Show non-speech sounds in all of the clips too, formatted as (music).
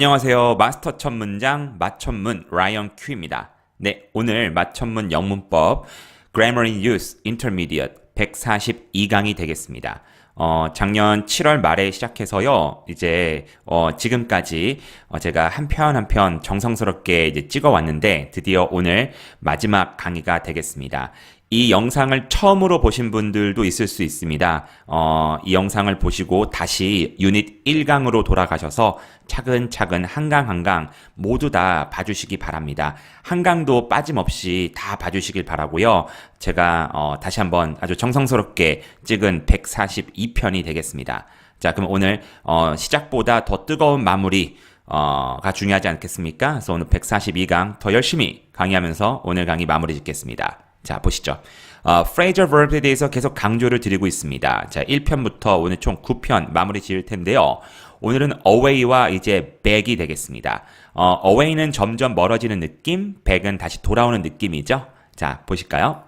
안녕하세요. 마스터 첫 문장 맞천문 라이언 큐입니다. 네, 오늘 맞천문 영문법 Grammar in Use Intermediate 142강이 되겠습니다. 어, 작년 7월 말에 시작해서요, 이제, 어, 지금까지, 어, 제가 한 편 한 편 정성스럽게 이제 찍어 왔는데, 드디어 오늘 마지막 강의가 되겠습니다. 이 영상을 처음으로 보신 분들도 있을 수 있습니다. 어, 이 영상을 보시고 다시 유닛 1강으로 돌아가셔서 차근차근 한강 한강 모두 다 봐주시기 바랍니다. 한 강도 빠짐없이 다 봐주시길 바라고요. 제가 어, 다시 한번 아주 정성스럽게 찍은 142편이 되겠습니다. 자, 그럼 오늘 어, 시작보다 더 뜨거운 마무리 어, 가 중요하지 않겠습니까? 그래서 오늘 142강 더 열심히 강의하면서 오늘 강의 마무리 짓겠습니다. 자, 보시죠. 어, phrasal verb에 대해서 계속 강조를 드리고 있습니다. 자, 1편부터 오늘 총 9편 마무리 지을 텐데요. 오늘은 away와 이제 back이 되겠습니다. 어, away는 점점 멀어지는 느낌, back은 다시 돌아오는 느낌이죠. 자, 보실까요?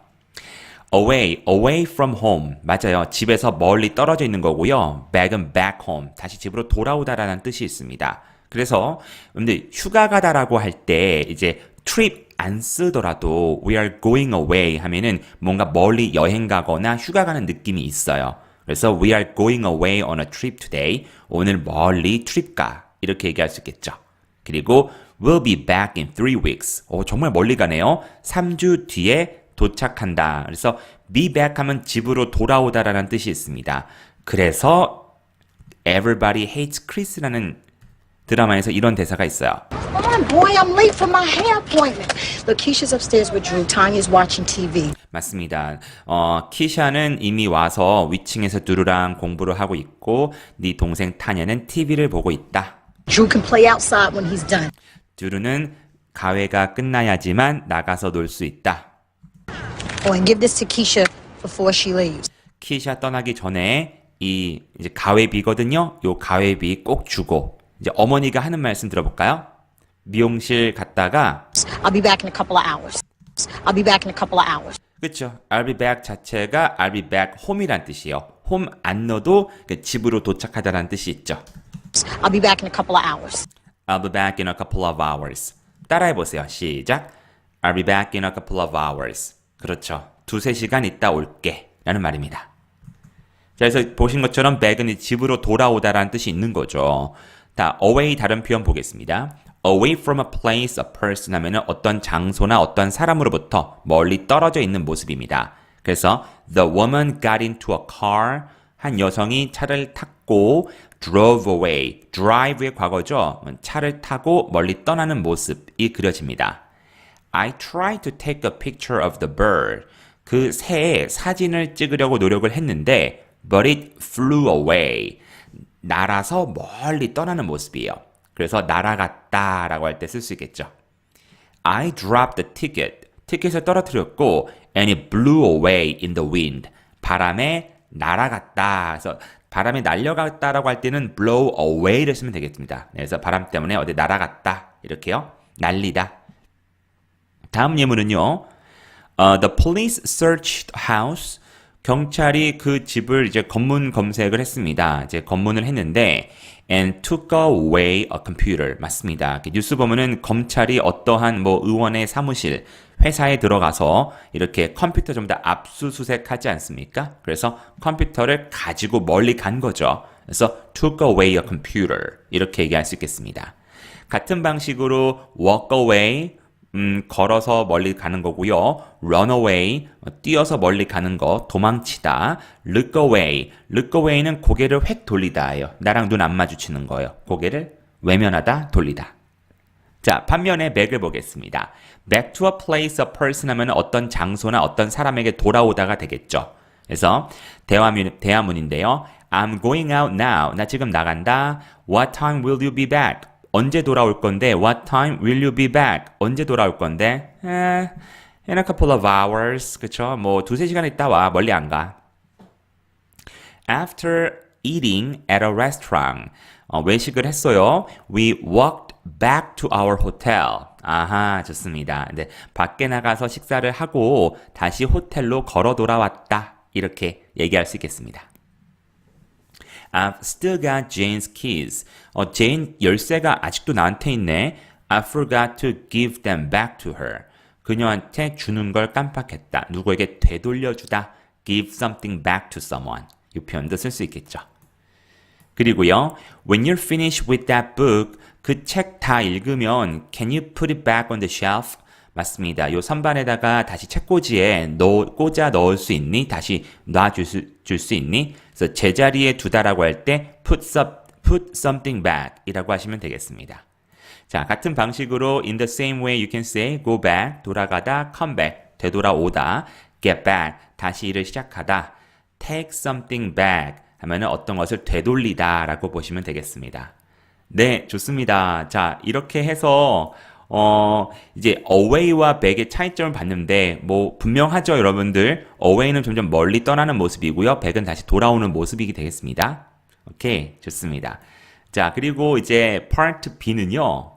away, away from home. 맞아요. 집에서 멀리 떨어져 있는 거고요. back은 back home. 다시 집으로 돌아오다라는 뜻이 있습니다. 그래서 근데 휴가 가다라고 할 때 이제 trip 안 쓰더라도 we are going away 하면은 뭔가 멀리 여행 가거나 휴가 가는 느낌이 있어요. 그래서 we are going away on a trip today. 오늘 멀리 트립 가. 이렇게 얘기할 수 있겠죠. 그리고 we'll be back in three weeks. 오, 정말 멀리 가네요. 3주 뒤에 도착한다. 그래서 be back 하면 집으로 돌아오다라는 뜻이 있습니다. 그래서 Everybody Hates Chris라는 드라마에서 이런 대사가 있어요. Boy, I'm late for my hair appointment. Look, Keisha's upstairs with Drew. Tanya's watching TV. 맞습니다. 어, 키샤는 이미 와서 위층에서 두루랑 공부를 하고 있고 네 동생 타냐는 TV를 보고 있다. Drew can play outside when he's done. 두루는 가회가 끝나야지만 나가서 놀 수 있다. Oh, and give this to Keisha before she leaves. 키샤 떠나기 전에 이 이제 가회비거든요. 요 가회비 꼭 주고 이제 어머니가 하는 말씀 들어볼까요? 미용실 갔다가 I'll be back in a couple of hours. I'll be back in a couple of hours. 그쵸. I'll be back 자체가 I'll be back home이란 뜻이에요. home 안 넣어도 그 집으로 도착하다라는 뜻이 있죠. I'll be back in a couple of hours. I'll be back in a couple of hours. 따라해 보세요. 시작. I'll be back in a couple of hours. 그렇죠. 두세 시간 있다 올게. 라는 말입니다. 자, 그래서 보신 것처럼 back은 집으로 돌아오다라는 뜻이 있는 거죠. 자, away 다른 표현 보겠습니다. away from a place, a person 하면은 어떤 장소나 어떤 사람으로부터 멀리 떨어져 있는 모습입니다. 그래서 the woman got into a car 한 여성이 차를 탔고 drove away. drive의 과거죠. 차를 타고 멀리 떠나는 모습이 그려집니다. I tried to take a picture of the bird. 그 새의 사진을 찍으려고 노력을 했는데 but it flew away. 날아서 멀리 떠나는 모습이에요. 그래서 날아갔다 라고 할 때 쓸 수 있겠죠. I dropped the ticket. 티켓을 떨어뜨렸고 and it blew away in the wind. 바람에 날아갔다. 그래서 바람에 날려갔다라고 할 때는 blow away를 쓰면 되겠습니다. 그래서 바람 때문에 어디 날아갔다. 이렇게요. 날리다. 다음 예문은요. 어, the police searched house. 경찰이 그 집을 이제 검문 검색을 했습니다. 이제 검문을 했는데 and took away a computer. 맞습니다. 뉴스 보면은 검찰이 어떠한 뭐 의원의 사무실, 회사에 들어가서 이렇게 컴퓨터 좀더 압수수색하지 않습니까? 그래서 컴퓨터를 가지고 멀리 간 거죠. 그래서 took away a computer. 이렇게 얘기할 수 있겠습니다. 같은 방식으로 walk away, 음, 걸어서 멀리 가는 거고요. run away, 뛰어서 멀리 가는 거, 도망치다. look away, look away는 고개를 획 돌리다예요. 나랑 눈 안 마주치는 거예요. 고개를 외면하다, 돌리다. 자, 반면에 back을 보겠습니다. back to a place, a person 하면 어떤 장소나 어떤 사람에게 돌아오다가 되겠죠. 그래서 대화문, 대화문인데요. I'm going out now. 나 지금 나간다. What time will you be back? 언제 돌아올 건데? What time will you be back? 언제 돌아올 건데? 에, in a couple of hours. 그쵸? 뭐 두세 시간 있다 와. 멀리 안 가. After eating at a restaurant. 어, 외식을 했어요. We walked back to our hotel. 아하, 좋습니다. 근데 밖에 나가서 식사를 하고 다시 호텔로 걸어 돌아왔다. 이렇게 얘기할 수 있겠습니다. I've still got Jane's keys. 어, 제인 열쇠가 아직도 나한테 있네. I forgot to give them back to her. 그녀한테 주는 걸 깜빡했다. 누구에게 되돌려주다. give something back to someone. 이 표현도 쓸 수 있겠죠. 그리고요, when you're finished with that book, 그 책 다 읽으면 can you put it back on the shelf? 맞습니다. 요 선반에다가 다시 책꽂이에 넣, 꽂아 넣을 수 있니? 다시 놔줄 수, 줄 수 있니? 그래서 제자리에 두다라고 할 때 put, put something back 이라고 하시면 되겠습니다. 자, 같은 방식으로 in the same way you can say go back, 돌아가다, come back, 되돌아오다, get back, 다시 일을 시작하다, take something back 하면은 어떤 것을 되돌리다 라고 보시면 되겠습니다. 네, 좋습니다. 자, 이렇게 해서 어, 이제 away와 back의 차이점을 봤는데 뭐 분명하죠, 여러분들. away는 점점 멀리 떠나는 모습이고요. back은 다시 돌아오는 모습이 되겠습니다. 오케이, 좋습니다. 자, 그리고 이제 part B는요.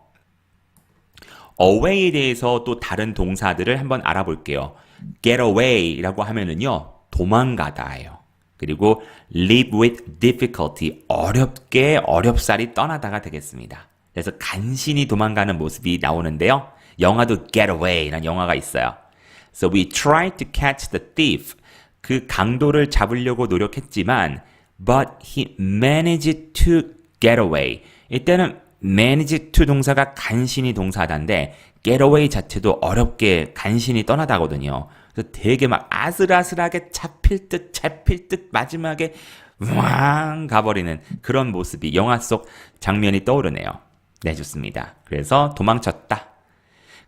away에 대해서 또 다른 동사들을 한번 알아볼게요. get away라고 하면은요. 도망가다예요. 그리고 live with difficulty 어렵게 어렵사리 떠나다가 되겠습니다. 그래서 간신히 도망가는 모습이 나오는데요. 영화도 Get Away라는 영화가 있어요. So we tried to catch the thief. 그 강도를 잡으려고 노력했지만 but he managed to get away. 이때는 manage to 동사가 간신히 동사단데 get away 자체도 어렵게 간신히 떠나다거든요. 그래서 되게 막 아슬아슬하게 잡힐 듯 잡힐 듯 마지막에 왕 가버리는 그런 모습이 영화 속 장면이 떠오르네요. 네, 좋습니다. 그래서 도망쳤다.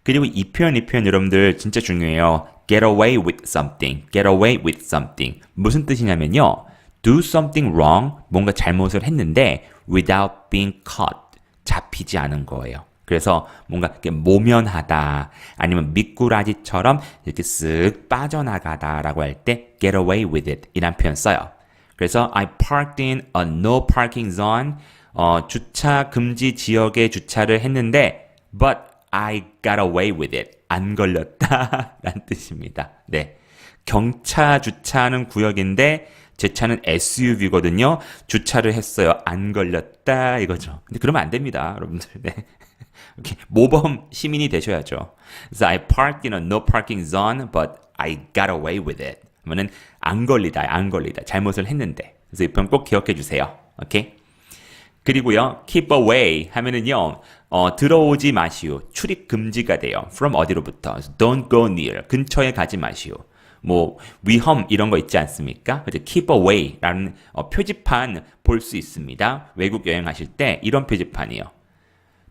그리고 이 표현, 이 표현 여러분들 진짜 중요해요. get away with something, get away with something. 무슨 뜻이냐면요. do something wrong, 뭔가 잘못을 했는데 without being caught, 잡히지 않은 거예요. 그래서 뭔가 이렇게 모면하다, 아니면 미꾸라지처럼 이렇게 쓱 빠져나가다라고 할 때 get away with it 이란 표현 써요. 그래서 I parked in a no parking zone, 어, 주차 금지 지역에 주차를 했는데 but I got away with it. 안 걸렸다. (laughs) 라는 뜻입니다. 네. 경차 주차하는 구역인데 제 차는 SUV거든요. 주차를 했어요. 안 걸렸다. 이거죠. 근데 그러면 안 됩니다. 여러분들. 네. (laughs) 이렇게 모범 시민이 되셔야죠. So I parked in a no parking zone, but I got away with it. 그러면은 안 걸리다, 안 걸리다. 잘못을 했는데. 그래서 이 표현 꼭 기억해 주세요. 오케이? 그리고요, keep away 하면은요, 어, 들어오지 마시오. 출입 금지가 돼요. from 어디로부터? don't go near. 근처에 가지 마시오. 뭐, 위험 이런 거 있지 않습니까? 그래서 keep away 라는 어, 표지판 볼 수 있습니다. 외국 여행하실 때 이런 표지판이요.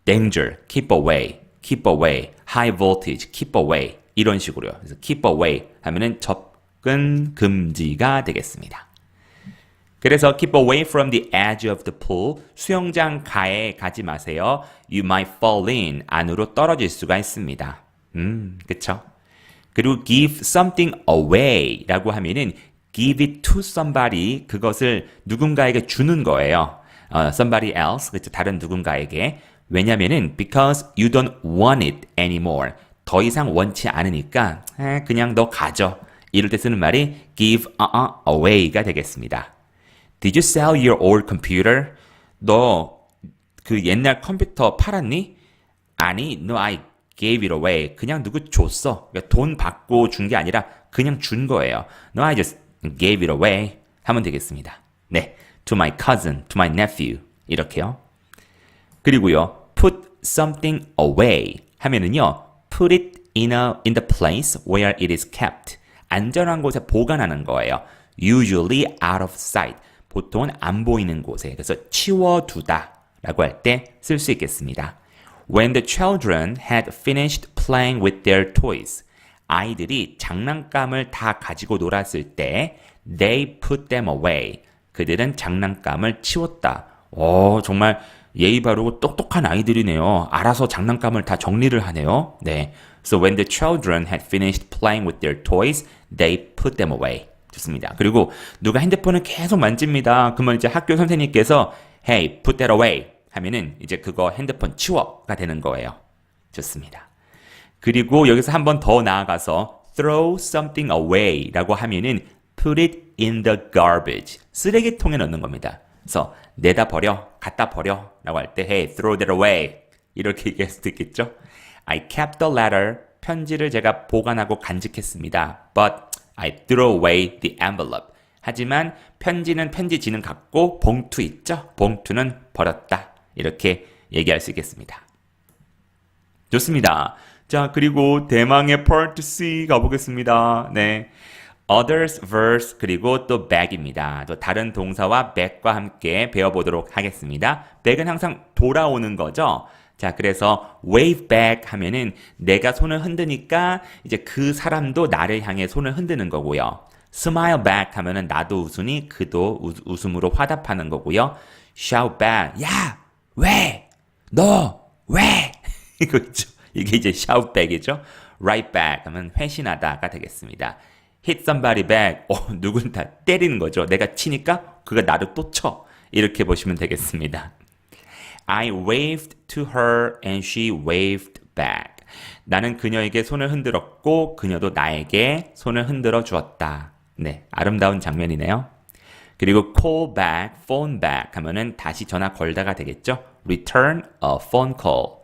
danger, keep away, keep away, high voltage, keep away. 이런 식으로요. 그래서 keep away 하면은 접근 금지가 되겠습니다. 그래서 keep away from the edge of the pool. 수영장 가에 가지 마세요. You might fall in. 안으로 떨어질 수가 있습니다. 음, 그쵸? 그리고 give something away 라고 하면은 give it to somebody. 그것을 누군가에게 주는 거예요. 어, somebody else. 그쵸? 다른 누군가에게. 왜냐면은 because you don't want it anymore. 더 이상 원치 않으니까 에, 그냥 너 가져. 이럴 때 쓰는 말이 give uh, away가 되겠습니다. Did you sell your old computer? 너 그 옛날 컴퓨터 팔았니? 아니, no, I gave it away. 그냥 누구 줬어. 그러니까 돈 받고 준 게 아니라 그냥 준 거예요. No, I just gave it away. 하면 되겠습니다. 네, to my cousin, to my nephew 이렇게요. 그리고요, put something away 하면은요, put it in a in the place where it is kept. 안전한 곳에 보관하는 거예요. Usually out of sight. 보통은 안 보이는 곳에 그래서 치워두다 라고 할 때 쓸 수 있겠습니다. When the children had finished playing with their toys, 아이들이 장난감을 다 가지고 놀았을 때 they put them away. 그들은 장난감을 치웠다. 오, 정말 예의 바르고 똑똑한 아이들이네요. 알아서 장난감을 다 정리를 하네요. 네. So when the children had finished playing with their toys, they put them away. 좋습니다. 그리고 누가 핸드폰을 계속 만집니다. 그러면 이제 학교 선생님께서 Hey, put that away 하면은 이제 그거 핸드폰 치워가 되는 거예요. 좋습니다. 그리고 여기서 한 번 더 나아가서 throw something away라고 하면은 put it in the garbage 쓰레기통에 넣는 겁니다. 그래서 내다 버려, 갖다 버려 라고 할 때 hey, throw that away 이렇게 (laughs) 얘기할 수도 있겠죠. I kept the letter. 편지를 제가 보관하고 간직했습니다. But I threw away the envelope. 하지만 편지는 편지지는 갖고 봉투 있죠? 봉투는 버렸다. 이렇게 얘기할 수 있겠습니다. 좋습니다. 자, 그리고 대망의 part C 가보겠습니다. 네. others verse 그리고 또 back입니다. 또 다른 동사와 back과 함께 배워보도록 하겠습니다. back은 항상 돌아오는 거죠. 자, 그래서 wave back 하면은 내가 손을 흔드니까 이제 그 사람도 나를 향해 손을 흔드는 거고요. smile back 하면은 나도 웃으니 그도 우- 웃음으로 화답하는 거고요. shout back. 야! 왜? 너! 왜? (laughs) 이거 있죠. 이게 이제 shout back이죠. right back 하면 회신하다가 되겠습니다. hit somebody back. 어, 누군 다 때리는 거죠. 내가 치니까 그가 나를 또 쳐. 이렇게 보시면 되겠습니다. I waved to her and she waved back. 나는 그녀에게 손을 흔들었고 그녀도 나에게 손을 흔들어 주었다. 네, 아름다운 장면이네요. 그리고 call back, phone back 하면은 다시 전화 걸다가 되겠죠. Return a phone call.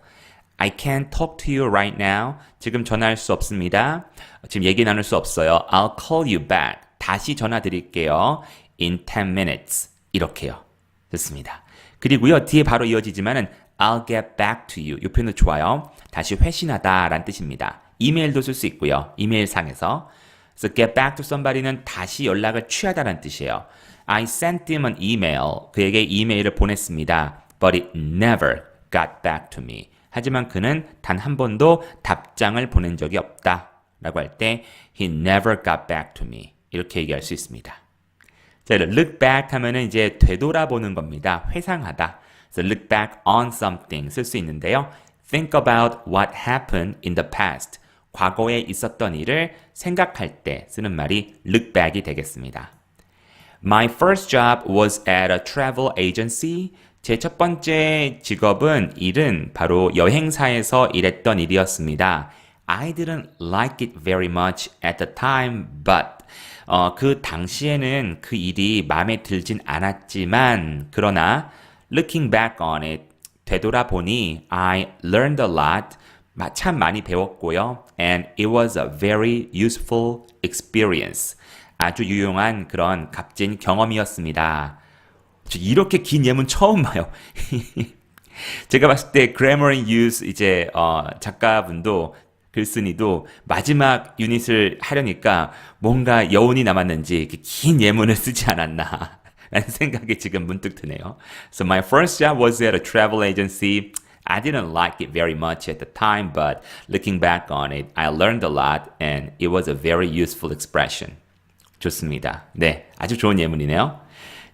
I can't talk to you right now. 지금 전화할 수 없습니다. 지금 얘기 나눌 수 없어요. I'll call you back. 다시 전화 드릴게요. In 10 minutes. 이렇게요. 좋습니다. 그리고요, 뒤에 바로 이어지지만은 I'll get back to you. 이 표현도 좋아요. 다시 회신하다 라는 뜻입니다. 이메일도 쓸 수 있고요. 이메일 상에서. 그래서 get back to somebody는 다시 연락을 취하다라는 뜻이에요. I sent him an email. 그에게 이메일을 보냈습니다. But it never got back to me. 하지만 그는 단 한 번도 답장을 보낸 적이 없다. 라고 할 때 he never got back to me. 이렇게 얘기할 수 있습니다. 자, look back 하면은 이제 되돌아보는 겁니다. 회상하다. 그래서 look back on something 쓸 수 있는데요. think about what happened in the past. 과거에 있었던 일을 생각할 때 쓰는 말이 look back이 되겠습니다. My first job was at a travel agency. 제 첫 번째 직업은 일은 바로 여행사에서 일했던 일이었습니다. I didn't like it very much at the time, but 어, 그 당시에는 그 일이 마음에 들진 않았지만 그러나 looking back on it 되돌아보니 I learned a lot 마- 참 많이 배웠고요. And it was a very useful experience. 아주 유용한 그런 값진 경험이었습니다. 저 이렇게 긴 예문 처음 봐요. (laughs) 제가 봤을 때 Grammar and Use 이제 어, 작가분도 글쓴이도 마지막 유닛을 하려니까 뭔가 여운이 남았는지 긴 예문을 쓰지 않았나 라는 생각이 지금 문득 드네요. So my first job was at a travel agency. I didn't like it very much at the time, but looking back on it, I learned a lot and it was a very useful expression. 좋습니다. 네, 아주 좋은 예문이네요.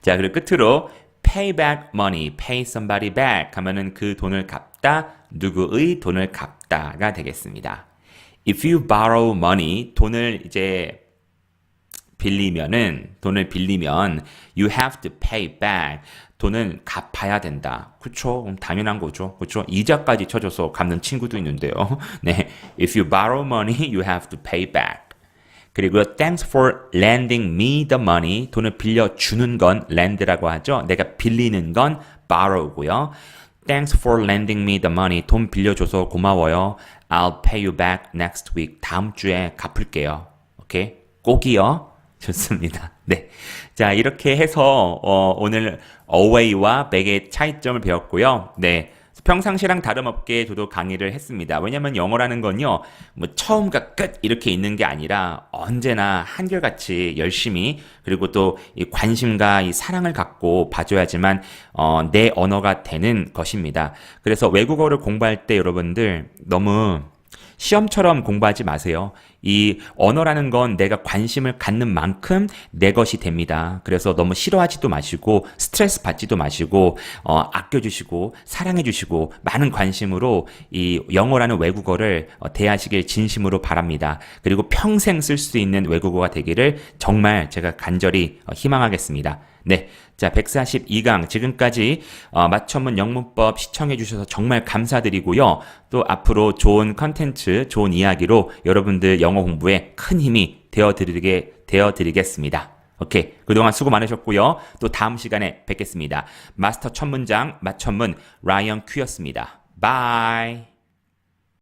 자, 그리고 끝으로 pay back money, pay somebody back 하면은 그 돈을 갚다, 누구의 돈을 갚다가 되겠습니다. If you borrow money, 돈을 이제 빌리면은 돈을 빌리면 you have to pay back 돈을 갚아야 된다. 그럼 당연한 거죠. 그쵸? 이자까지 쳐줘서 갚는 친구도 있는데요. 네, if you borrow money, you have to pay back. 그리고 thanks for lending me the money 돈을 빌려 주는 건 lend라고 하죠. 내가 빌리는 건 borrow고요. Thanks for lending me the money 돈 빌려줘서 고마워요. I'll pay you back next week 다음 주에 갚을게요. 오케이 꼭이요. 좋습니다. 네. 자, 이렇게 해서, 어, 오늘 away와 back의 차이점을 배웠고요. 네. 평상시랑 다름없게 저도 강의를 했습니다. 왜냐면 영어라는 건요, 뭐 처음과 끝 이렇게 있는 게 아니라 언제나 한결같이 열심히 그리고 또 이 관심과 이 사랑을 갖고 봐줘야지만 어, 내 언어가 되는 것입니다. 그래서 외국어를 공부할 때 여러분들 너무 시험처럼 공부하지 마세요. 이 언어라는 건 내가 관심을 갖는 만큼 내 것이 됩니다. 그래서 너무 싫어하지도 마시고 스트레스 받지도 마시고 어, 아껴주시고 사랑해주시고 많은 관심으로 이 영어라는 외국어를 어, 대하시길 진심으로 바랍니다. 그리고 평생 쓸 수 있는 외국어가 되기를 정말 제가 간절히 어, 희망하겠습니다. 네. 자, 142강 지금까지 어, 맞춤문 영문법 시청해 주셔서 정말 감사드리고요. 또 앞으로 좋은 컨텐츠, 좋은 이야기로 여러분들 영어 공부에 큰 힘이 되어 드리게 되어 드리겠습니다. 오케이. 그동안 수고 많으셨고요. 또 다음 시간에 뵙겠습니다. 마스터 첫 문장, 맞천문 라이언 큐였습니다. 바이.